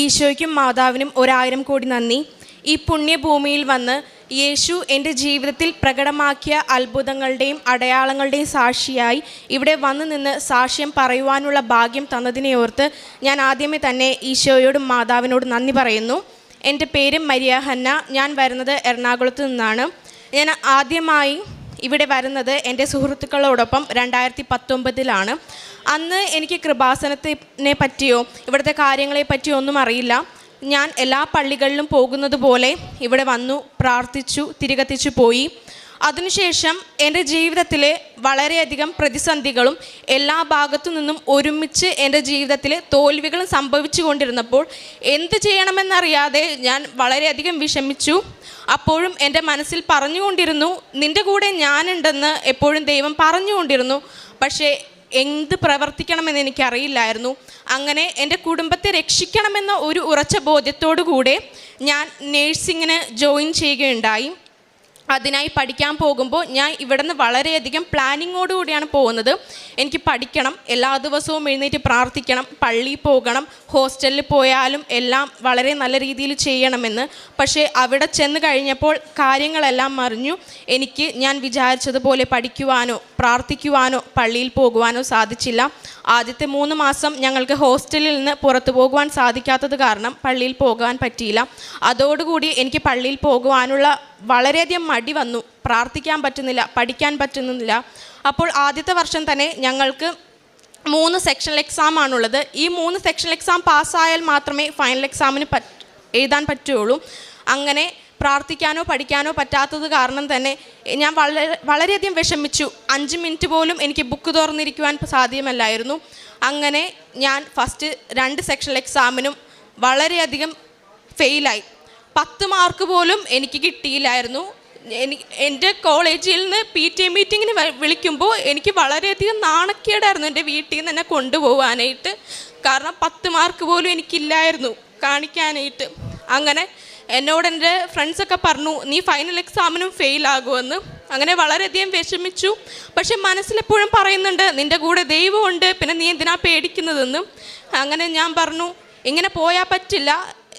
ഈശോയ്ക്കും മാതാവിനും ഒരായിരം കോടി നന്ദി. ഈ പുണ്യഭൂമിയിൽ വന്ന് യേശു എന്റെ ജീവിതത്തിൽ പ്രകടമാക്കിയ അത്ഭുതങ്ങളുടെയും അടയാളങ്ങളുടെയും സാക്ഷിയായി ഇവിടെ വന്നു നിന്ന് സാക്ഷ്യം പറയുവാനുള്ള ഭാഗ്യം തന്നതിനെ ഓർത്ത് ഞാൻ ആദ്യമേ തന്നെ ഈശോയോടും മാതാവിനോടും നന്ദി പറയുന്നു. എന്റെ പേര് മരിയ ഹന്ന. ഞാൻ വരുന്നത് എറണാകുളത്ത് നിന്നാണ്. ഞാൻ ആദ്യമായി ഇവിടെ വരുന്നത് എന്റെ സുഹൃത്തുക്കളോടൊപ്പം രണ്ടായിരത്തി പത്തൊമ്പതിലാണ് അന്ന് എനിക്ക് കൃപാസനത്തിനെ പറ്റിയോ ഇവിടുത്തെ കാര്യങ്ങളെ പറ്റിയോ ഒന്നും അറിയില്ല. ഞാൻ എല്ലാ പള്ളികളിലും പോകുന്നത് പോലെ ഇവിടെ വന്നു പ്രാർത്ഥിച്ചു തിരികത്തിച്ചു പോയി. അതിനുശേഷം എന്റെ ജീവിതത്തിലെ വളരെയധികം പ്രതിസന്ധികളും എല്ലാ ഭാഗത്തു നിന്നും ഒരുമിച്ച് എന്റെ ജീവിതത്തിൽ തോൽവികളും സംഭവിച്ചു കൊണ്ടിരുന്നപ്പോൾ എന്ത് ചെയ്യണമെന്നറിയാതെ ഞാൻ വളരെയധികം വിഷമിച്ചു. അപ്പോഴും എന്റെ മനസ്സിൽ പറഞ്ഞുകൊണ്ടിരുന്നു നിന്റെ കൂടെ ഞാനുണ്ടെന്ന് എപ്പോഴും ദൈവം പറഞ്ഞുകൊണ്ടിരുന്നു. പക്ഷേ എന്ത് പ്രവർത്തിക്കണമെന്ന് എനിക്കറിയില്ലായിരുന്നു. അങ്ങനെ എന്റെ കുടുംബത്തെ രക്ഷിക്കണമെന്ന ഒരു ഉറച്ച ബോധ്യത്തോടു കൂടെ ഞാൻ നേഴ്സിങ്ങിന് ജോയിൻ ചെയ്യുകയുണ്ടായി. അതിനായി പഠിക്കാൻ പോകുമ്പോൾ ഞാൻ ഇവിടുന്ന് വളരെയധികം പ്ലാനിങ്ങോട് കൂടിയാണ് പോകുന്നത്. എനിക്ക് പഠിക്കണം എല്ലാ ദിവസവും എഴുന്നേറ്റ് പ്രാർത്ഥിക്കണം പള്ളിയിൽ പോകണം ഹോസ്റ്റലിൽ പോയാലും എല്ലാം വളരെ നല്ല രീതിയിൽ ചെയ്യണമെന്ന്. പക്ഷേ അവിടെ ചെന്ന് കഴിഞ്ഞപ്പോൾ കാര്യങ്ങളെല്ലാം മറിഞ്ഞു. എനിക്ക് ഞാൻ വിചാരിച്ചതുപോലെ പഠിക്കുവാനോ പ്രാർത്ഥിക്കുവാനോ പള്ളിയിൽ പോകുവാനോ സാധിച്ചില്ല. ആദ്യത്തെ മൂന്ന് മാസം ഞങ്ങൾക്ക് ഹോസ്റ്റലിൽ നിന്ന് പുറത്തു പോകുവാൻ സാധിക്കാത്തത് കാരണം പള്ളിയിൽ പോകാൻ പറ്റിയില്ല. അതോടുകൂടി എനിക്ക് പള്ളിയിൽ പോകുവാനുള്ള വളരെയധികം മടി വന്നു. പ്രാർത്ഥിക്കാൻ പറ്റുന്നില്ല പഠിക്കാൻ പറ്റുന്നില്ല. അപ്പോൾ ആദ്യത്തെ വർഷം തന്നെ ഞങ്ങൾക്ക് മൂന്ന് സെക്ഷണൽ എക്സാം ആണുള്ളത്. ഈ മൂന്ന് സെക്ഷണൽ എക്സാം പാസ്സായാൽ മാത്രമേ ഫൈനൽ എക്സാമിന് എഴുതാൻ പറ്റുള്ളൂ. അങ്ങനെ പ്രാർത്ഥിക്കാനോ പഠിക്കാനോ പറ്റാത്തത് കാരണം തന്നെ ഞാൻ വളരെ വളരെയധികം വിഷമിച്ചു. അഞ്ച് മിനിറ്റ് പോലും എനിക്ക് ബുക്ക് തുറന്നിരിക്കുവാൻ സാധ്യമല്ലായിരുന്നു. അങ്ങനെ ഞാൻ ഫസ്റ്റ് രണ്ട് സെക്ഷണൽ എക്സാമിനും വളരെയധികം ഫെയിലായി പത്ത് മാർക്ക് പോലും എനിക്ക് കിട്ടിയില്ലായിരുന്നു. എന്റെ കോളേജിൽ നിന്ന് പി ടി എ മീറ്റിങ്ങിന് വിളിക്കുമ്പോൾ എനിക്ക് വളരെയധികം നാണക്കേടായിരുന്നു എന്റെ വീട്ടിൽ നിന്ന് എന്നെ കൊണ്ടുപോകാനായിട്ട് കാരണം പത്ത് മാർക്ക് പോലും എനിക്കില്ലായിരുന്നു കാണിക്കാനായിട്ട്. അങ്ങനെ എന്നോട് എന്റെ ഫ്രണ്ട്സൊക്കെ പറഞ്ഞു നീ ഫൈനൽ എക്സാമിനും ഫെയിലാകുമെന്ന് അങ്ങനെ വളരെയധികം വിഷമിച്ചു. പക്ഷെ മനസ്സിലെപ്പോഴും പറയുന്നുണ്ട് നിന്റെ കൂടെ ദൈവമുണ്ട് പിന്നെ നീ എന്തിനാ പേടിക്കുന്നതെന്നും. അങ്ങനെ ഞാൻ പറഞ്ഞു ഇങ്ങനെ പോയാൽ പറ്റില്ല.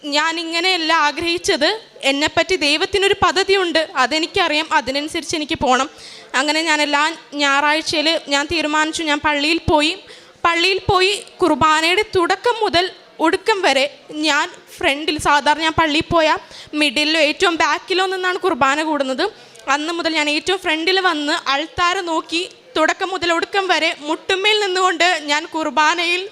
ഞാൻ ഇങ്ങനെയല്ല ആഗ്രഹിച്ചത്. എന്നെപ്പറ്റി ദൈവത്തിനൊരു പദ്ധതിയുണ്ട്. അതെനിക്കറിയാം. അതിനനുസരിച്ച് എനിക്ക് പോകണം അങ്ങനെ ഞാൻ എല്ലാ ഞായറാഴ്ചയിൽ ഞാൻ തീരുമാനിച്ചു. ഞാൻ പള്ളിയിൽ പോയി. പള്ളിയിൽ പോയി കുർബാനയുടെ തുടക്കം മുതൽ ഒടുക്കം വരെ ഞാൻ ഫ്രണ്ടിൽ സാധാരണ ഞാൻ പള്ളിയിൽ പോയാൽ മിഡിലോ ഏറ്റവും ബാക്കിലോ നിന്നാണ് കുർബാന കൂടുന്നത്. അന്ന് മുതൽ ഞാൻ ഏറ്റവും ഫ്രണ്ടിൽ വന്ന് അൾത്താര നോക്കി തുടക്കം മുതൽ ഒടുക്കം വരെ മുട്ടുമ്മയിൽ നിന്നുകൊണ്ട് ഞാൻ കുർബാനയിൽ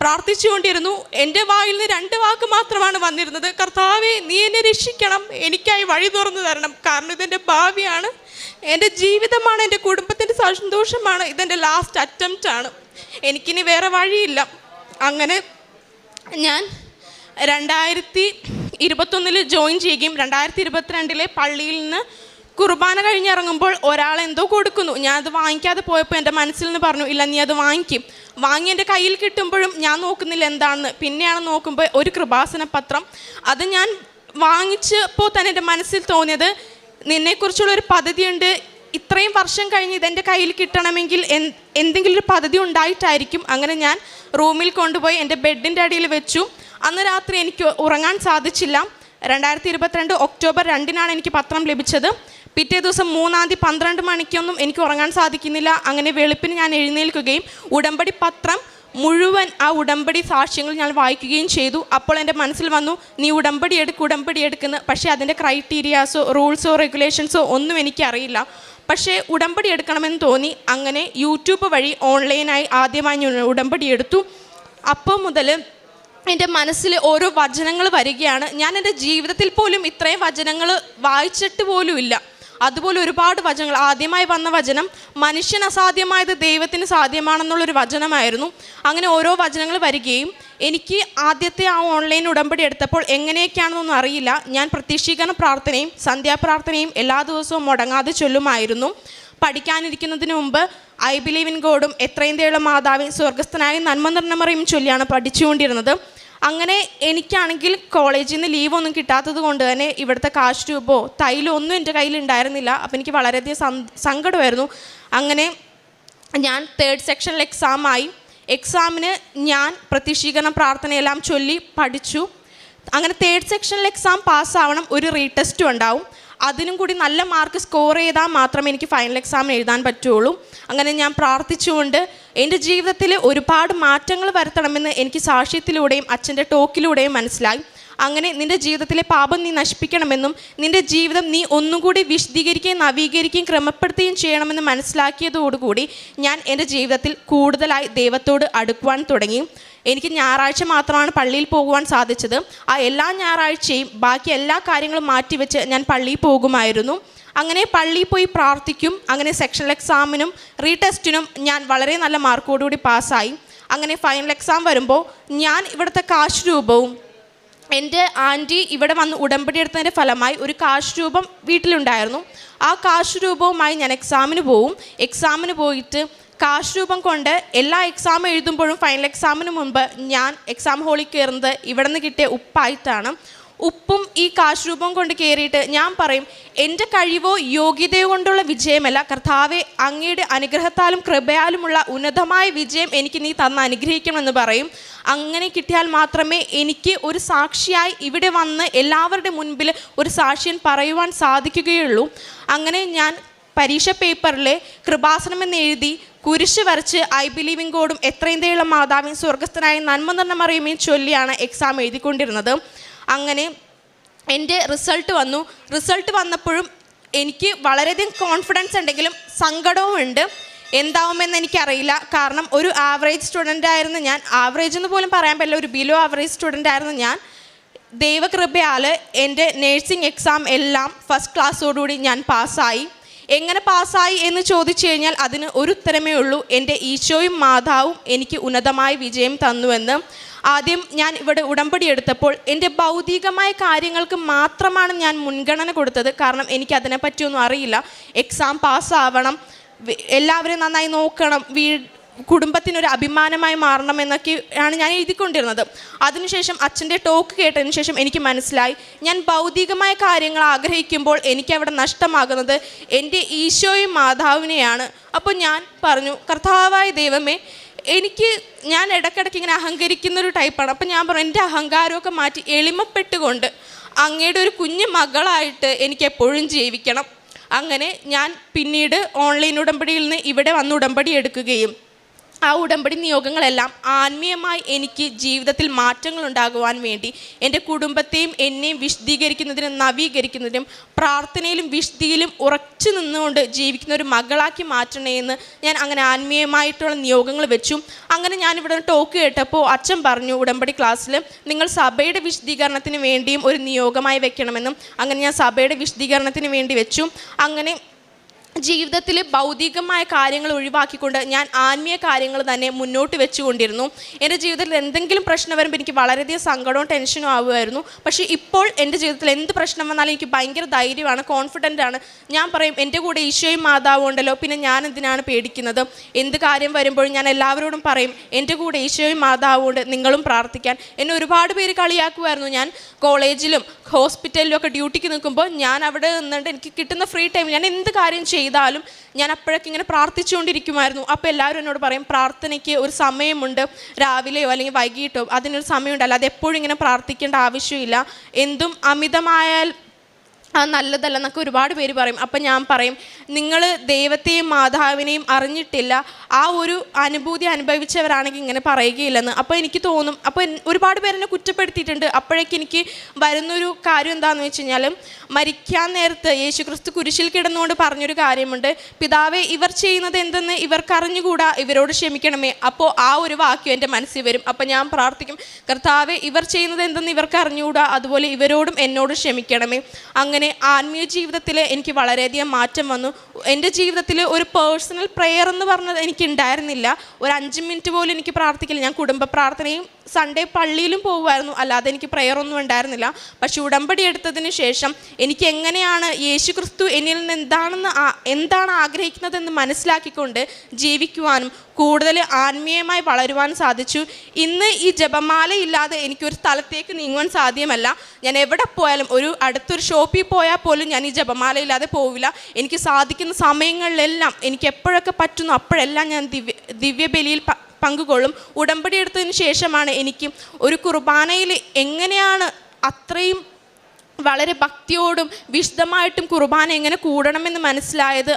പ്രാർത്ഥിച്ചുകൊണ്ടിരുന്നു. എന്റെ വായിൽ നിന്ന് രണ്ട് വാക്ക് മാത്രമാണ് വന്നിരുന്നത്. കർത്താവെ നീ എന്നെ രക്ഷിക്കണം. എനിക്കായി വഴി തുറന്നു തരണം. കാരണം ഇതെന്റെ ഭാവിയാണ്. എന്റെ ജീവിതമാണ്. എന്റെ കുടുംബത്തിന്റെ സന്തോഷമാണ്. ഇതെന്റെ ലാസ്റ്റ് അറ്റംപ്റ്റ് ആണ്. എനിക്കിനി വേറെ വഴിയില്ല. അങ്ങനെ ഞാൻ രണ്ടായിരത്തി ഇരുപത്തൊന്നിൽ ജോയിൻ ചെയ്യുകയും രണ്ടായിരത്തി ഇരുപത്തിരണ്ടിലെ പള്ളിയിൽ നിന്ന് കുർബാന കഴിഞ്ഞിറങ്ങുമ്പോൾ ഒരാൾ എന്തോ കൊടുക്കുന്നു. ഞാൻ അത് വാങ്ങിക്കാതെ പോയപ്പോൾ എന്റെ മനസ്സിൽ നിന്ന് പറഞ്ഞു ഇല്ല നീ അത് വാങ്ങിക്കും. വാങ്ങി എന്റെ കയ്യിൽ കിട്ടുമ്പോഴും ഞാൻ നോക്കുന്നില്ല എന്താണെന്ന്. പിന്നെയാണ് നോക്കുമ്പോൾ ഒരു കൃപാസന പത്രം. അത് ഞാൻ വാങ്ങിച്ചപ്പോൾ തന്നെ എന്റെ മനസ്സിൽ തോന്നിയത് നിന്നെക്കുറിച്ചുള്ള ഒരു പദ്ധതിയുണ്ട്. ഇത്രയും വർഷം കഴിഞ്ഞ് ഇതെന്റെ കയ്യിൽ കിട്ടണമെങ്കിൽ എന്തെങ്കിലും ഒരു പദ്ധതി ഉണ്ടായിട്ടായിരിക്കും. അങ്ങനെ ഞാൻ റൂമിൽ കൊണ്ടുപോയി എന്റെ ബെഡിന്റെ അടിയിൽ വെച്ചു. അന്ന് രാത്രി എനിക്ക് ഉറങ്ങാൻ സാധിച്ചില്ല. രണ്ടായിരത്തി ഇരുപത്തിരണ്ട് ഒക്ടോബർ രണ്ടിനാണ് എനിക്ക് പത്രം ലഭിച്ചത്. പിറ്റേ ദിവസം മൂന്നാം തീയതി പന്ത്രണ്ട് മണിക്കൊന്നും എനിക്ക് ഉറങ്ങാൻ സാധിക്കുന്നില്ല. അങ്ങനെ വെളുപ്പിന് ഞാൻ എഴുന്നേൽക്കുകയും ഉടമ്പടി പത്രം മുഴുവൻ ആ ഉടമ്പടി സാക്ഷ്യങ്ങൾ ഞാൻ വായിക്കുകയും ചെയ്തു. അപ്പോൾ എന്റെ മനസ്സിൽ വന്നു നീ ഉടമ്പടി എടുക്ക് ഉടമ്പടി എടുക്കുന്ന പക്ഷേ അതിന്റെ ക്രൈറ്റീരിയാസോ റൂൾസോ റെഗുലേഷൻസോ ഒന്നും എനിക്കറിയില്ല. പക്ഷേ ഉടമ്പടി എടുക്കണമെന്ന് തോന്നി. അങ്ങനെ യൂട്യൂബ് വഴി ഓൺലൈനായി ആദ്യമായി ഉടമ്പടി എടുത്തു. അപ്പോൾ മുതൽ എന്റെ മനസ്സിൽ ഓരോ വചനങ്ങൾ വരികയാണ്. ഞാൻ എന്റെ ജീവിതത്തിൽ പോലും ഇത്രയും വചനങ്ങൾ വായിച്ചിട്ട് പോലുമില്ല അതുപോലെ ഒരുപാട് വചനങ്ങൾ. ആദ്യമായി വന്ന വചനം മനുഷ്യൻ അസാധ്യമായത് ദൈവത്തിന് സാധ്യമാണെന്നുള്ളൊരു വചനമായിരുന്നു. അങ്ങനെ ഓരോ വചനങ്ങൾ വരികയും എനിക്ക് ആദ്യത്തെ ആ ഓൺലൈൻ ഉടമ്പടി എടുത്തപ്പോൾ എങ്ങനെയൊക്കെയാണെന്നൊന്നും അറിയില്ല. ഞാൻ പ്രത്യക്ഷീകരണ പ്രാർത്ഥനയും സന്ധ്യാപ്രാർത്ഥനയും എല്ലാ ദിവസവും മുടങ്ങാതെ ചൊല്ലുമായിരുന്നു. പഠിക്കാനിരിക്കുന്നതിന് മുമ്പ് ഐ ബിലീവ് ഇൻ ഗോഡും എത്രയും തേളും മാതാവിൻ സ്വർഗസ്ഥനായ നന്മ നിർണമറിയും ചൊല്ലിയാണ് പഠിച്ചുകൊണ്ടിരുന്നത്. അങ്ങനെ എനിക്കാണെങ്കിൽ കോളേജിൽ നിന്ന് ലീവൊന്നും കിട്ടാത്തത് കൊണ്ട് തന്നെ ഇവിടുത്തെ കാശ് രൂപോ തൈലോ ഒന്നും എന്റെ കയ്യിൽ ഉണ്ടായിരുന്നില്ല. അപ്പോൾ എനിക്ക് വളരെയധികം സങ്കടമായിരുന്നു. അങ്ങനെ ഞാൻ തേർഡ് സെക്ഷനിൽ എക്സാമായി എക്സാമിന് ഞാൻ പ്രതീക്ഷീകരണ പ്രാർത്ഥനയെല്ലാം ചൊല്ലി പഠിച്ചു. അങ്ങനെ തേർഡ് സെക്ഷനിൽ എക്സാം പാസ്സാവണം ഒരു റീടെസ്റ്റും ഉണ്ടാവും. അതിനും കൂടി നല്ല മാർക്ക് സ്കോർ ചെയ്താൽ മാത്രമേ എനിക്ക് ഫൈനൽ എക്സാം എഴുതാൻ പറ്റുള്ളൂ. അങ്ങനെ ഞാൻ പ്രാർത്ഥിച്ചുകൊണ്ട് എന്റെ ജീവിതത്തിൽ ഒരുപാട് മാറ്റങ്ങൾ വരുത്തണമെന്ന് എനിക്ക് സാക്ഷ്യത്തിലൂടെയും അച്ഛന്റെ ടോക്കിലൂടെയും മനസ്സിലായി. അങ്ങനെ നിന്റെ ജീവിതത്തിലെ പാപം നീ നശിപ്പിക്കണമെന്നും നിന്റെ ജീവിതം നീ ഒന്നുകൂടി വിശദീകരിക്കുകയും നവീകരിക്കുകയും ക്രമപ്പെടുത്തുകയും ചെയ്യണമെന്ന് മനസ്സിലാക്കിയതോടുകൂടി ഞാൻ എന്റെ ജീവിതത്തിൽ കൂടുതലായി ദൈവത്തോട് അടുക്കുവാൻ തുടങ്ങി. എനിക്ക് ഞായറാഴ്ച മാത്രമാണ് പള്ളിയിൽ പോകുവാൻ സാധിച്ചത്. ആ എല്ലാ ഞായറാഴ്ചയും ബാക്കി എല്ലാ കാര്യങ്ങളും മാറ്റിവെച്ച് ഞാൻ പള്ളിയിൽ പോകുമായിരുന്നു. അങ്ങനെ പള്ളിയിൽ പോയി പ്രാർത്ഥിക്കും അങ്ങനെ സെക്ഷണൽ എക്സാമിനും റീടെസ്റ്റിനും ഞാൻ വളരെ നല്ല മാർക്കോടുകൂടി പാസ്സായി. അങ്ങനെ ഫൈനൽ എക്സാം വരുമ്പോൾ ഞാൻ ഇവിടുത്തെ കാശ് രൂപവും എന്റെ ആന്റി ഇവിടെ വന്ന് ഉടമ്പടി എടുത്തതിന്റെ ഫലമായി ഒരു കാശ് രൂപം വീട്ടിലുണ്ടായിരുന്നു. ആ കാശ് രൂപവുമായി ഞാൻ എക്സാമിന് പോവും. എക്സാമിന് പോയിട്ട് കാശ് രൂപം കൊണ്ട് എല്ലാ എക്സാം എഴുതുമ്പോഴും ഫൈനൽ എക്സാമിന് മുമ്പ് ഞാൻ എക്സാം ഹോളിൽ കയറുന്നത് ഇവിടെ നിന്ന് കിട്ടിയ ഉപ്പായിട്ടാണ്. ഉപ്പും ഈ കാശ് രൂപം കൊണ്ട് കയറിയിട്ട് ഞാൻ പറയും എന്റെ കഴിവോ യോഗ്യതയോ കൊണ്ടുള്ള വിജയമല്ല. കർത്താവെ അങ്ങയുടെ അനുഗ്രഹത്താലും കൃപയാലുമുള്ള ഉന്നതമായ വിജയം എനിക്ക് നീ തന്ന് അനുഗ്രഹിക്കണമെന്ന് പറയും. അങ്ങനെ കിട്ടിയാൽ മാത്രമേ എനിക്ക് ഒരു സാക്ഷിയായി ഇവിടെ വന്ന് എല്ലാവരുടെ മുൻപിൽ ഒരു സാക്ഷ്യൻ പറയുവാൻ സാധിക്കുകയുള്ളൂ. അങ്ങനെ ഞാൻ പരീക്ഷ പേപ്പറിലെ കൃപാസനം എന്ന് എഴുതി കുരിശ് വരച്ച് ഐ ബിലീവിംഗ് കോഡും എത്രയും മാതാവിൻ സ്വർഗസ്ഥനായ നന്മ നിറഞ്ഞ മറിയുമേയും ചൊല്ലിയാണ് എക്സാം എഴുതിക്കൊണ്ടിരുന്നത്. അങ്ങനെ എന്റെ റിസൾട്ട് വന്നു. റിസൾട്ട് വന്നപ്പോഴും എനിക്ക് വളരെയധികം കോൺഫിഡൻസ് ഉണ്ടെങ്കിലും സങ്കടവും ഉണ്ട്. എന്താവുമെന്ന് എനിക്കറിയില്ല. കാരണം ഒരു ആവറേജ് സ്റ്റുഡന്റ് ആയിരുന്നു ഞാൻ. ആവറേജ് എന്ന് പോലും പറയാൻ പറ്റില്ല. ഒരു ബിലോ ആവറേജ് സ്റ്റുഡന്റ് ആയിരുന്നു ഞാൻ. ദൈവകൃപയാൽ എന്റെ നേഴ്സിംഗ് എക്സാം എല്ലാം ഫസ്റ്റ് ക്ലാസ്സോടുകൂടി ഞാൻ പാസ്സായി എങ്ങനെ പാസ്സായി എന്ന് ചോദിച്ചു കഴിഞ്ഞാൽ അതിന് ഒരു ഉത്തരമേ ഉള്ളൂ. എന്റെ ഈശോയും മാതാവും എനിക്ക് ഉന്നതമായ വിജയം തന്നുവെന്ന്. ആദ്യം ഞാൻ ഇവിടെ ഉടമ്പടി എടുത്തപ്പോൾ എന്റെ ഭൗതികമായ കാര്യങ്ങൾക്ക് മാത്രമാണ് ഞാൻ മുൻഗണന കൊടുത്തത്. കാരണം എനിക്ക് അതിനെപ്പറ്റിയൊന്നും അറിയില്ല. എക്സാം പാസ്സാവണം. എല്ലാവരും നന്നായി നോക്കണം. വീ കുടുംബത്തിനൊരു അഭിമാനമായി മാറണം എന്നൊക്കെയാണ് ഞാൻ എഴുതിക്കൊണ്ടിരുന്നത്. അതിനുശേഷം അച്ഛന്റെ ടോക്ക് കേട്ടതിന് ശേഷം എനിക്ക് മനസ്സിലായി. ഞാൻ ഭൗതികമായ കാര്യങ്ങൾ ആഗ്രഹിക്കുമ്പോൾ എനിക്ക് അവിടെ നഷ്ടമാകുന്നത് എന്റെ ഈശോയും മാതാവിനെയാണ്. അപ്പോൾ ഞാൻ പറഞ്ഞു കർത്താവായ ദൈവമേ എനിക്ക് ഞാൻ ഇടയ്ക്കിടയ്ക്ക് ഇങ്ങനെ അഹങ്കരിക്കുന്ന ഒരു ടൈപ്പാണ്. അപ്പോൾ ഞാൻ പറഞ്ഞു എന്റെ അഹങ്കാരമൊക്കെ മാറ്റി എളിമപ്പെട്ടുകൊണ്ട് അങ്ങയുടെ ഒരു കുഞ്ഞു മകളായിട്ട് എനിക്ക് എപ്പോഴും ജീവിക്കണം. അങ്ങനെ ഞാൻ പിന്നീട് ഓൺലൈൻ ഉടമ്പടിയിൽ നിന്ന് ഇവിടെ വന്ന് ഉടമ്പടി എടുക്കുകയും ആ ഉടമ്പടി നിയോഗങ്ങളെല്ലാം ആത്മീയമായി എനിക്ക് ജീവിതത്തിൽ മാറ്റങ്ങൾ ഉണ്ടാകുവാൻ വേണ്ടി എന്റെ കുടുംബത്തെയും എന്നെയും വിശദീകരിക്കുന്നതിനും നവീകരിക്കുന്നതിനും പ്രാർത്ഥനയിലും വിശുദ്ധിയിലും ഉറച്ചു നിന്നുകൊണ്ട് ജീവിക്കുന്ന ഒരു മകളാക്കി മാറ്റണേ എന്ന് ഞാൻ അങ്ങനെ ആത്മീയമായിട്ടുള്ള നിയോഗങ്ങൾ വെച്ചു. അങ്ങനെ ഞാനിവിടെ ടോക്ക് കേട്ടപ്പോൾ അച്ഛൻ പറഞ്ഞു ഉടമ്പടി ക്ലാസ്സിൽ നിങ്ങൾ സഭയുടെ വിശദീകരണത്തിന് വേണ്ടിയും ഒരു നിയോഗമായി വെക്കണമെന്നും അങ്ങനെ ഞാൻ സഭയുടെ വിശദീകരണത്തിന് വേണ്ടി വെച്ചു. അങ്ങനെ ജീവിതത്തിൽ ഭൗതികമായ കാര്യങ്ങൾ ഒഴിവാക്കിക്കൊണ്ട് ഞാൻ ആത്മീയ കാര്യങ്ങൾ തന്നെ മുന്നോട്ട് വെച്ചുകൊണ്ടിരുന്നു. എന്റെ ജീവിതത്തിൽ എന്തെങ്കിലും പ്രശ്നം വരുമ്പോൾ എനിക്ക് വളരെയധികം സങ്കടവും ടെൻഷനും ആവുമായിരുന്നു. പക്ഷേ ഇപ്പോൾ എന്റെ ജീവിതത്തിൽ എന്ത് പ്രശ്നം വന്നാലും എനിക്ക് ഭയങ്കര ധൈര്യമാണ് കോൺഫിഡന്റ് ആണ്. ഞാൻ പറയും എന്റെ കൂടെ ഈശോയും മാതാവും ഉണ്ടല്ലോ പിന്നെ ഞാൻ എന്തിനാണ് പേടിക്കുന്നത്? എന്ത് കാര്യം വരുമ്പോഴും ഞാൻ എല്ലാവരോടും പറയും എന്റെ കൂടെ ഈശോയും മാതാവും ഉണ്ട് നിങ്ങളും പ്രാർത്ഥിക്കാൻ. എന്നെ ഒരുപാട് പേര് കളിയാക്കുമായിരുന്നു ഞാൻ. കോളേജിലും ഹോസ്പിറ്റലിലും ഒക്കെ ഡ്യൂട്ടിക്ക് നിൽക്കുമ്പോൾ ഞാൻ അവിടെ നിന്നുകൊണ്ട് എനിക്ക് കിട്ടുന്ന ഫ്രീ ടൈം ഞാൻ എന്ത് കാര്യം ചെയ്താലും ഞാൻ അപ്പോഴൊക്കെ ഇങ്ങനെ പ്രാർത്ഥിച്ചുകൊണ്ടിരിക്കുമായിരുന്നു. അപ്പോൾ എല്ലാവരും എന്നോട് പറയും പ്രാർത്ഥനയ്ക്ക് ഒരു സമയമുണ്ട്. രാവിലെയോ അല്ലെങ്കിൽ വൈകിട്ടോ അതിനൊരു സമയമുണ്ട്. അല്ലാതെ എപ്പോഴും ഇങ്ങനെ പ്രാർത്ഥിക്കേണ്ട ആവശ്യമില്ല. എന്തും അമിതമായാൽ അത് നല്ലതല്ല എന്നൊക്കെ ഒരുപാട് പേര് പറയും. അപ്പം ഞാൻ പറയും നിങ്ങൾ ദൈവത്തെയും മാതാവിനെയും അറിഞ്ഞിട്ടില്ല. ആ ഒരു അനുഭൂതി അനുഭവിച്ചവരാണെങ്കിൽ ഇങ്ങനെ പറയുകയില്ലെന്ന്. അപ്പോൾ എനിക്ക് തോന്നും അപ്പോൾ ഒരുപാട് പേരെന്നെ കുറ്റപ്പെടുത്തിയിട്ടുണ്ട്. അപ്പോഴേക്ക് എനിക്ക് വരുന്നൊരു കാര്യം എന്താണെന്ന് വെച്ച് കഴിഞ്ഞാൽ മരിക്കാൻ നേരത്ത് യേശു ക്രിസ്തു കുരിശിൽ കിടന്നുകൊണ്ട് പറഞ്ഞൊരു കാര്യമുണ്ട്. പിതാവെ ഇവർ ചെയ്യുന്നത് എന്തെന്ന് ഇവർക്കറിഞ്ഞുകൂടാ ഇവരോട് ക്ഷമിക്കണമേ. അപ്പോൾ ആ ഒരു വാക്യം എന്റെ മനസ്സിൽ വരും. അപ്പോൾ ഞാൻ പ്രാർത്ഥിക്കും കർത്താവെ ഇവർ ചെയ്യുന്നത് എന്തെന്ന് ഇവർക്ക് അറിഞ്ഞുകൂടാ. അതുപോലെ ഇവരോടും എന്നോട് ക്ഷമിക്കണമേ. അങ്ങനെ ആത്മീയ ജീവിതത്തിൽ എനിക്ക് വളരെയധികം മാറ്റം വന്നു. എന്റെ ജീവിതത്തിൽ ഒരു പേഴ്സണൽ പ്രെയർ എന്ന് പറഞ്ഞത് എനിക്ക് ഉണ്ടായിരുന്നില്ല. ഒരു അഞ്ച് മിനിറ്റ് പോലും എനിക്ക് പ്രാർത്ഥിക്കില്ല. ഞാൻ കുടുംബ പ്രാർത്ഥനയും സൺഡേ പള്ളിയിലും പോകുമായിരുന്നു. അല്ലാതെ എനിക്ക് പ്രെയർ ഒന്നും ഉണ്ടായിരുന്നില്ല. പക്ഷെ ഉടമ്പടി എടുത്തതിന് ശേഷം എനിക്ക് എങ്ങനെയാണ് യേശു ക്രിസ്തു എന്നിൽ നിന്ന് എന്താണെന്ന് എന്താണ് ആഗ്രഹിക്കുന്നതെന്ന് മനസ്സിലാക്കിക്കൊണ്ട് ജീവിക്കുവാനും കൂടുതൽ ആത്മീയമായി വളരുവാൻ സാധിച്ചു. ഇന്ന് ഈ ജപമാല ഇല്ലാതെ എനിക്കൊരു സ്ഥലത്തേക്ക് നീങ്ങുവാൻ സാധ്യമല്ല. ഞാൻ എവിടെ പോയാലും ഒരു അടുത്തൊരു ഷോപ്പിൽ പോയാൽ പോലും ഞാൻ ഈ ജപമാല ഇല്ലാതെ പോവില്ല. എനിക്ക് സാധിക്കുന്ന സമയങ്ങളിലെല്ലാം എനിക്ക് എപ്പോഴൊക്കെ പറ്റുന്നു അപ്പോഴെല്ലാം ഞാൻ ദിവ്യ ദിവ്യബലിയിൽ പങ്കുകൊള്ളും. ഉടമ്പടി എടുത്തതിന് ശേഷമാണ് എനിക്ക് ഒരു കുർബാനയിൽ എങ്ങനെയാണ് അത്രയും വളരെ ഭക്തിയോടും വിശദമായിട്ടും കുർബാന എങ്ങനെ കൂടണമെന്ന് മനസ്സിലായത്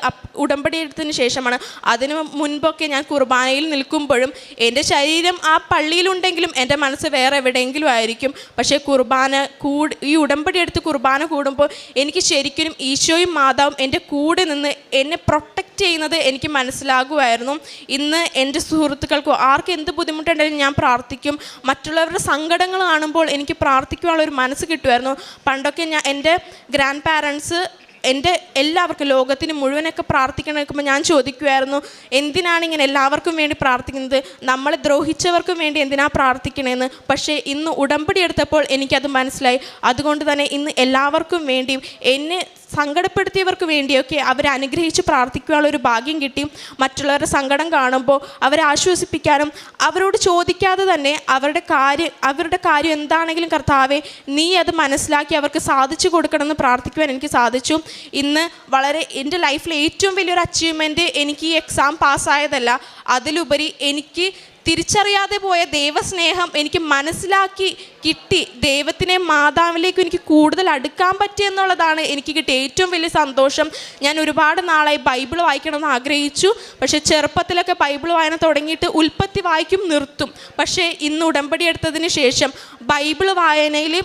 ഉടമ്പടി എടുത്തതിന് ശേഷമാണ്. അതിനു മുൻപൊക്കെ ഞാൻ കുർബാനയിൽ നിൽക്കുമ്പോഴും എന്റെ ശരീരം ആ പള്ളിയിലുണ്ടെങ്കിലും എന്റെ മനസ്സ് വേറെ എവിടെയെങ്കിലും ആയിരിക്കും. പക്ഷേ കുർബാന കൂട് ഈ ഉടമ്പടി എടുത്ത് കുർബാന കൂടുമ്പോൾ എനിക്ക് ശരിക്കും ഈശോയും മാതാവും എന്റെ കൂടെ നിന്ന് എന്നെ പ്രൊട്ടക്റ്റ് ചെയ്യുന്നത് എനിക്ക് മനസ്സിലാകുമായിരുന്നു. ഇന്ന് എന്റെ സുഹൃത്തുക്കൾക്കോ ആർക്ക് എന്ത് ബുദ്ധിമുട്ടുണ്ടെങ്കിലും ഞാൻ പ്രാർത്ഥിക്കും. മറ്റുള്ളവരുടെ സങ്കടങ്ങൾ കാണുമ്പോൾ എനിക്ക് പ്രാർത്ഥിക്കുവാനുള്ള ഒരു മനസ്സ് കിട്ടുമായിരുന്നു. പണ്ടൊക്കെ ഞാൻ എന്റെ ഗ്രാൻഡ് പാരൻസ് എന്റെ എല്ലാവർക്കും ലോകത്തിന് മുഴുവനൊക്കെ പ്രാർത്ഥിക്കണം നിൽക്കുമ്പോൾ ഞാൻ ചോദിക്കുമായിരുന്നു എന്തിനാണ് ഇങ്ങനെ എല്ലാവർക്കും വേണ്ടി പ്രാർത്ഥിക്കുന്നത്? നമ്മളെ ദ്രോഹിച്ചവർക്കും വേണ്ടി എന്തിനാണ് പ്രാർത്ഥിക്കണമെന്ന് പക്ഷേ ഇന്ന് ഉടമ്പടി എടുത്തപ്പോൾ എനിക്കത് മനസ്സിലായി. അതുകൊണ്ട് തന്നെ ഇന്ന് എല്ലാവർക്കും വേണ്ടിയും എന്നെ സങ്കടപ്പെടുത്തിയവർക്ക് വേണ്ടിയൊക്കെ അവരെ അനുഗ്രഹിച്ച് പ്രാർത്ഥിക്കുവാനുള്ള ഒരു ഭാഗ്യം കിട്ടി. മറ്റുള്ളവരുടെ സങ്കടം കാണുമ്പോൾ അവരെ ആശ്വസിപ്പിക്കാനും അവരോട് ചോദിക്കാതെ തന്നെ അവരുടെ കാര്യം അവരുടെ കാര്യം എന്താണെങ്കിലും കർത്താവെ നീ അത് മനസ്സിലാക്കി അവർക്ക് സാധിച്ചു കൊടുക്കണമെന്ന് പ്രാർത്ഥിക്കുവാൻ എനിക്ക് സാധിച്ചു. ഇന്ന് വളരെ എന്റെ ലൈഫിലെ ഏറ്റവും വലിയൊരു അച്ചീവ്മെന്റ് എനിക്ക് ഈ എക്സാം പാസ്സായതല്ല അതിലുപരി എനിക്ക് തിരിച്ചറിയാതെ പോയ ദൈവസ്നേഹം എനിക്ക് മനസ്സിലാക്കി കിട്ടി. ദൈവത്തിനെ മാതാവിലേക്ക് എനിക്ക് കൂടുതൽ അടുക്കാൻ പറ്റി എന്നുള്ളതാണ് എനിക്ക് കിട്ടിയ ഏറ്റവും വലിയ സന്തോഷം. ഞാൻ ഒരുപാട് നാളായി ബൈബിൾ വായിക്കണമെന്ന് ആഗ്രഹിച്ചു. പക്ഷേ ചെറുപ്പത്തിലൊക്കെ ബൈബിൾ വായന തുടങ്ങിയിട്ട് ഉൽപ്പത്തി വായിക്കും നിർത്തും. പക്ഷേ ഇന്ന് ഉടമ്പടി എടുത്തതിന് ശേഷം ബൈബിൾ വായനയിൽ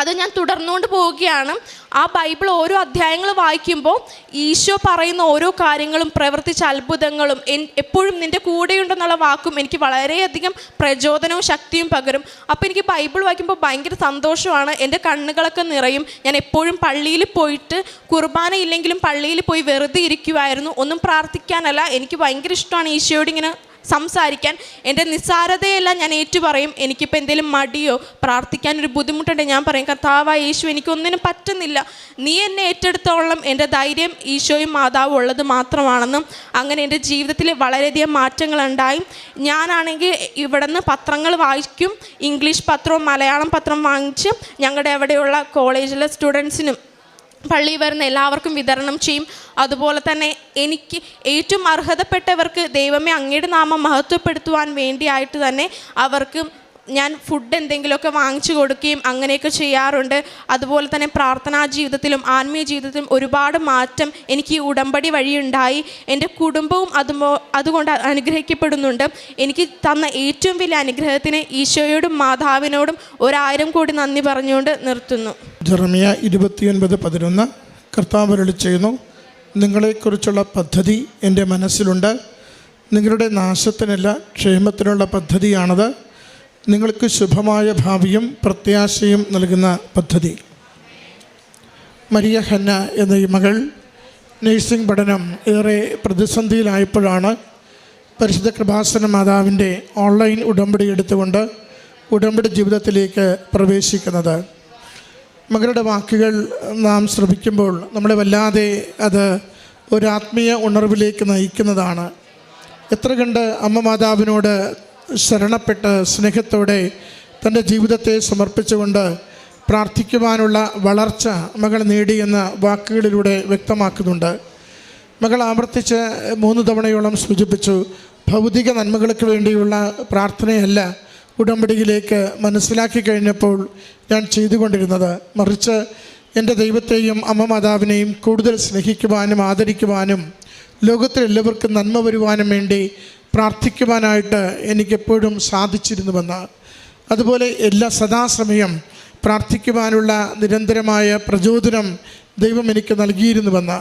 അത് ഞാൻ തുടർന്നുകൊണ്ട് പോവുകയാണ്. ആ ബൈബിൾ ഓരോ അധ്യായങ്ങൾ വായിക്കുമ്പോൾ ഈശോ പറയുന്ന ഓരോ കാര്യങ്ങളും പ്രവർത്തിച്ച അത്ഭുതങ്ങളും എപ്പോഴും നിന്റെ കൂടെയുണ്ടെന്നുള്ള വാക്കും എനിക്ക് വളരെയധികം പ്രചോദനവും ശക്തിയും പകരും. അപ്പോൾ എനിക്ക് ബൈബിൾ വായിക്കുമ്പോൾ ഭയങ്കര സന്തോഷമാണ്. എന്റെ കണ്ണുകളൊക്കെ നിറയും. ഞാൻ എപ്പോഴും പള്ളിയിൽ പോയിട്ട് കുർബാന ഇല്ലെങ്കിലും പള്ളിയിൽ പോയി വെറുതെ ഇരിക്കുമായിരുന്നു ഒന്നും പ്രാർത്ഥിക്കാനല്ല. എനിക്ക് ഭയങ്കര ഇഷ്ടമാണ് ഈശോയോട് ഇങ്ങനെ സംസാരിക്കാൻ. എന്റെ നിസ്സാരതയെല്ലാം ഞാൻ ഏറ്റുപറയും. എനിക്കിപ്പോൾ എന്തെങ്കിലും മടിയോ പ്രാർത്ഥിക്കാൻ ഒരു ബുദ്ധിമുട്ടുണ്ടെങ്കിൽ ഞാൻ പറയും കർത്താവായ യേശു എനിക്കൊന്നിനും പറ്റുന്നില്ല. നീ എന്നെ ഏറ്റെടുത്തോളം എന്റെ ധൈര്യം ഈശോയും മാതാവും ഉള്ളത് മാത്രമാണെന്നും അങ്ങനെ എന്റെ ജീവിതത്തിൽ വളരെയധികം മാറ്റങ്ങളുണ്ടായി. ഞാനാണെങ്കിൽ ഇവിടെ നിന്ന് പത്രങ്ങൾ വായിക്കും ഇംഗ്ലീഷ് പത്രവും മലയാളം പത്രം വാങ്ങിച്ച് ഞങ്ങളുടെ അവിടെയുള്ള കോളേജിലെ സ്റ്റുഡൻസിനും പള്ളിയിൽ വരുന്ന എല്ലാവർക്കും വിതരണം ചെയ്യും. അതുപോലെ തന്നെ എനിക്ക് ഏറ്റവും അർഹതപ്പെട്ടവർക്ക് ദൈവമേ അങ്ങയുടെ നാമം മഹത്വപ്പെടുത്തുവാൻ വേണ്ടിയായിട്ട് തന്നെ അവർക്ക് ഞാൻ ഫുഡ് എന്തെങ്കിലുമൊക്കെ വാങ്ങിച്ചു കൊടുക്കുകയും അങ്ങനെയൊക്കെ ചെയ്യാറുണ്ട്. അതുപോലെ തന്നെ പ്രാർത്ഥനാ ജീവിതത്തിലും ആത്മീയ ജീവിതത്തിലും ഒരുപാട് മാറ്റം എനിക്ക് ഈ ഉടമ്പടി വഴിയുണ്ടായി. എന്റെ കുടുംബവും അതുമോ അതുകൊണ്ട് അനുഗ്രഹിക്കപ്പെടുന്നുണ്ട്. എനിക്ക് തന്ന ഏറ്റവും വലിയ അനുഗ്രഹത്തിന് ഈശോയോടും മാതാവിനോടും ഒരായിരം കോടി നന്ദി പറഞ്ഞുകൊണ്ട് നിർത്തുന്നു. ജെറമിയ ഇരുപത്തിയൊൻപത് പതിനൊന്ന് കർത്താവ് ചെയ്യുന്നു. നിങ്ങളെക്കുറിച്ചുള്ള പദ്ധതി എന്റെ മനസ്സിലുണ്ട്. നിങ്ങളുടെ നാശത്തിനല്ല ക്ഷേമത്തിനുള്ള പദ്ധതിയാണത്. നിങ്ങൾക്ക് ശുഭമായ ഭാവിയും പ്രത്യാശയും നൽകുന്ന പദ്ധതി. മരിയ ഹന്ന എന്ന ഈ മകൾ നഴ്സിംഗ് പഠനം ഏറെ പ്രതിസന്ധിയിലായപ്പോഴാണ് പരിശുദ്ധ കൃപാസന മാതാവിന്റെ ഓൺലൈൻ ഉടമ്പടി എടുത്തുകൊണ്ട് ഉടമ്പടി ജീവിതത്തിലേക്ക് പ്രവേശിക്കുന്നത്. മകളുടെ വാക്കുകൾ നാം ശ്രമിക്കുമ്പോൾ നമ്മളെ വല്ലാതെ അത് ഒരു ആത്മീയ ഉണർവിലേക്ക് നയിക്കുന്നതാണ്. എത്ര കണ്ട് അമ്മ മാതാവിനോട് ശരണപ്പെട്ട് സ്നേഹത്തോടെ തന്റെ ജീവിതത്തെ സമർപ്പിച്ചുകൊണ്ട് പ്രാർത്ഥിക്കുവാനുള്ള വളർച്ച മകൾ നേടിയെന്ന വാക്കുകളിലൂടെ വ്യക്തമാക്കുന്നുണ്ട്. മകൾ ആവർത്തിച്ച് മൂന്ന് തവണയോളം സൂചിപ്പിച്ചു ഭൗതിക നന്മകൾക്ക് വേണ്ടിയുള്ള പ്രാർത്ഥനയല്ല ഉടമ്പടിയിലേക്ക് മനസ്സിലാക്കി കഴിഞ്ഞപ്പോൾ ഞാൻ ചെയ്തുകൊണ്ടിരുന്നത്. മറിച്ച് എന്റെ ദൈവത്തെയും അമ്മ മാതാവിനെയും കൂടുതൽ സ്നേഹിക്കുവാനും ആദരിക്കുവാനും ലോകത്തിലെല്ലാവർക്കും നന്മ വരുവാനും വേണ്ടി പ്രാർത്ഥിക്കുവാനായിട്ട് എനിക്കെപ്പോഴും സാധിച്ചിരുന്നുവെന്ന്. അതുപോലെ എല്ലാ സദാസമയം പ്രാർത്ഥിക്കുവാനുള്ള നിരന്തരമായ പ്രചോദനം ദൈവം എനിക്ക് നൽകിയിരുന്നുവെന്ന്.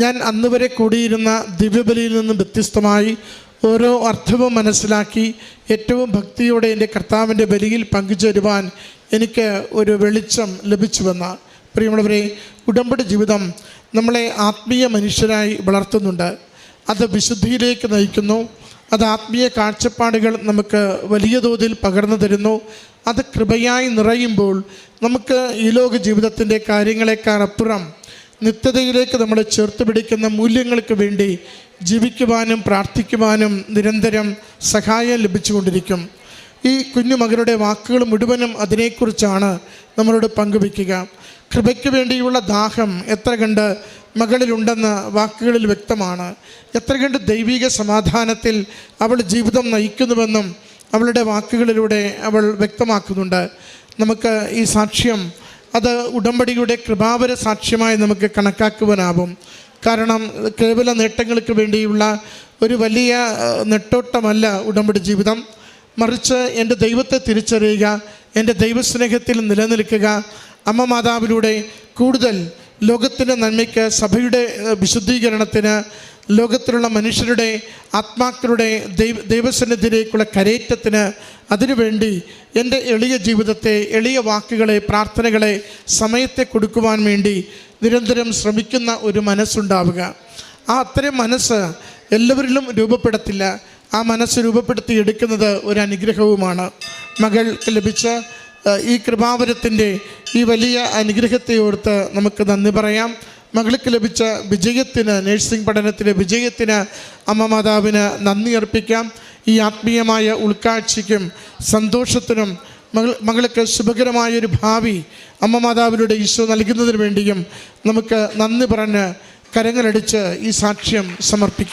ഞാൻ അന്ന് വരെ കൂടിയിരുന്ന ദിവ്യബലിയിൽ നിന്നും വ്യത്യസ്തമായി ഓരോ അർത്ഥവും മനസ്സിലാക്കി ഏറ്റവും ഭക്തിയോടെ എന്റെ കർത്താവിന്റെ ബലിയിൽ പങ്കുചേരുവാൻ എനിക്ക് ഒരു വെളിച്ചം ലഭിച്ചുവെന്ന്. പ്രിയമുള്ളവരെ ഉടമ്പടി ജീവിതം നമ്മളെ ആത്മീയ മനുഷ്യരായി വളർത്തുന്നുണ്ട്. അത് വിശുദ്ധിയിലേക്ക് നയിക്കുന്നു. അത് ആത്മീയ കാഴ്ചപ്പാടുകൾ നമുക്ക് വലിയ തോതിൽ പകർന്നു തരുന്നു. അത് കൃപയായി നിറയുമ്പോൾ നമുക്ക് ഈ ലോക ജീവിതത്തിന്റെ കാര്യങ്ങളെക്കാളപ്പുറം നിത്യതയിലേക്ക് നമ്മളെ ചേർത്ത് പിടിക്കുന്ന മൂല്യങ്ങൾക്ക് വേണ്ടി ജീവിക്കുവാനും പ്രാർത്ഥിക്കുവാനും നിരന്തരം സഹായം ലഭിച്ചുകൊണ്ടിരിക്കും. ഈ കുഞ്ഞു മകളുടെ വാക്കുകൾ മുഴുവനും അതിനെക്കുറിച്ചാണ് നമ്മളോട് പങ്കുവയ്ക്കുക. കൃപയ്ക്ക് വേണ്ടിയുള്ള ദാഹം എത്ര കണ്ട് മകളിലുണ്ടെന്ന് വാക്കുകളിൽ വ്യക്തമാണ്. എത്ര കണ്ട് ദൈവിക സമാധാനത്തിൽ അവൾ ജീവിതം നയിക്കുന്നുവെന്നും അവളുടെ വാക്കുകളിലൂടെ അവൾ വ്യക്തമാക്കുന്നുണ്ട്. നമുക്ക് ഈ സാക്ഷ്യം അത് ഉടമ്പടിയുടെ കൃപാവര സാക്ഷ്യമായി നമുക്ക് കണക്കാക്കുവാനാവും. കാരണം കേവല നേട്ടങ്ങൾക്ക് വേണ്ടിയുള്ള ഒരു വലിയ നെട്ടോട്ടമല്ല ഉടമ്പടി ജീവിതം. മറിച്ച് എന്റെ ദൈവത്തെ തിരിച്ചറിയുക എന്റെ ദൈവസ്നേഹത്തിൽ നിലനിൽക്കുക അമ്മ മാതാവിലൂടെ കൂടുതൽ ലോകത്തിന്റെ നന്മയ്ക്ക് സഭയുടെ വിശുദ്ധീകരണത്തിന് ലോകത്തിലുള്ള മനുഷ്യരുടെ ആത്മാക്കളുടെ ദൈവ ദൈവസന്നിധിയിലേക്കുള്ള കരേറ്റത്തിന് അതിനുവേണ്ടി എന്റെ എളിയ ജീവിതത്തെ എളിയ വാക്കുകളെ പ്രാർത്ഥനകളെ സമയത്തെ കൊടുക്കുവാൻ വേണ്ടി നിരന്തരം ശ്രമിക്കുന്ന ഒരു മനസ്സുണ്ടാവുക. ആ അത്തരം മനസ്സ് എല്ലാവരിലും രൂപപ്പെടത്തില്ല. ആ മനസ്സ് രൂപപ്പെടുത്തി എടുക്കുന്നത് ഒരു അനുഗ്രഹവുമാണ്. മകൾക്ക് ലഭിച്ച ഈ കൃപാവരത്തിന്റെ ഈ വലിയ അനുഗ്രഹത്തെ ഓർത്ത് നമുക്ക് നന്ദി പറയാം. മകൾക്ക് ലഭിച്ച വിജയത്തിന് നഴ്സിംഗ് പഠനത്തിലെ വിജയത്തിന് അമ്മ മാതാവിന് നന്ദി അർപ്പിക്കാം. ഈ ആത്മീയമായ ഉൾക്കാഴ്ചയ്ക്കും സന്തോഷത്തിനും മകൾ മകൾക്ക് ശുഭകരമായൊരു ഭാവി അമ്മ മാതാവിലൂടെ ഈശോ നൽകുന്നതിന് വേണ്ടിയും നമുക്ക് നന്ദി പറഞ്ഞ് കരങ്ങളടിച്ച് ഈ സാക്ഷ്യം സമർപ്പിക്കാം.